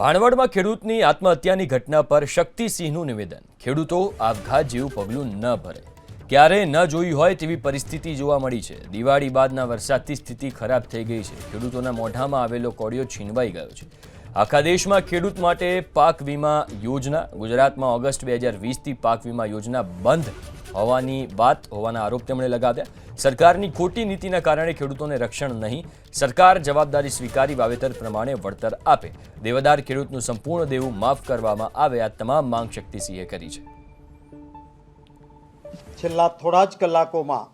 ભાણવડમાં ખેડૂતની આત્મહત્યાની ઘટના પર શક્તિસિંહનું નિવેદન. ખેડૂતો આપઘાત જેવું પગલું ન ભરે. ક્યારે ન જોઈ હોય તેવી પરિસ્થિતિ જોવા મળી છે. દિવાળી બાદના વરસાદથી સ્થિતિ ખરાબ થઈ ગઈ છે. ખેડૂતોના મોઢામાં આવેલો કોડિયો છીનવાઈ ગયો છે. આખા દેશમાં ખેડૂત માટે પાક વીમા યોજના ગુજરાતમાં ઓગસ્ટ બે હજાર વીસથી પાક વીમા યોજના બંધ હોવાની વાત, હોવાના આરોપ તેમણે લગાવ્યા. સરકારની ખોટી નીતિના કારણે ખેડૂતોને રક્ષણ નહીં. સરકાર જવાબદારી સ્વીકારી વાવેતર પ્રમાણે વળતર આપે. દેવદાર ખેડૂતનું સંપૂર્ણ દેવું માફ કરવામાં આવે, આ તમામ માંગ શક્તિસિંહે કરી છે. છેલ્લા થોડા જ કલાકોમાં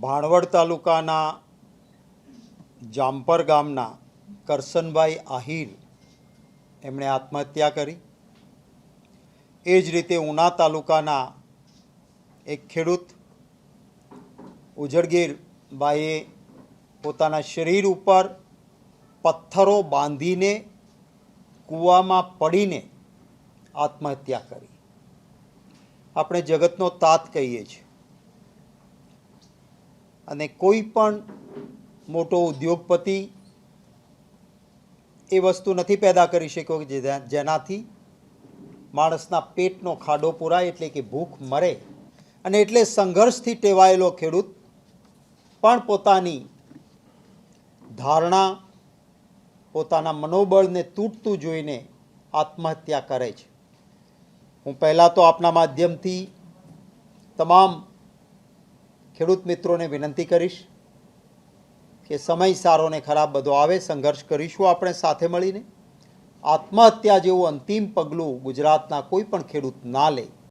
ભાણવડ તાલુકાના જામપર ગામના કરસનભાઈ આહિર એમણે આત્મહત્યા કરી. એ જ રીતે ઉના તાલુકાના એક ખેડૂત, ઉજળગીર બાઈએ પોતાના શરીર ઉપર પથ્થરો બાંધીને કૂવામાં પડીને આત્મહત્યા કરી. આપણે જગતનો તાત કહીએ છીએ. અને કોઈ પણ મોટો ઉદ્યોગપતિ એ વસ્તુ નથી પેદા કરી શક્યો જેનાથી માણસના પેટનો ખાડો પૂરાય એટલે કે ભૂખ મરે. અને એટલે સંઘર્ષથી ટેવાયેલો ખેડૂત પણ પોતાની ધારણા, પોતાના મનોબળને તૂટતું જોઈને આત્મહત્યા કરે છે. હું પહેલાં તો આપના માધ્યમથી તમામ ખેડૂત મિત્રોને વિનંતી કરીશ કે સમય સારો ને ખરાબ બધો આવે, સંઘર્ષ કરીશું આપણે સાથે મળીને. આત્મહત્યા જેવું અંતિમ પગલું ગુજરાતના કોઈ પણ ખેડૂત ના લે.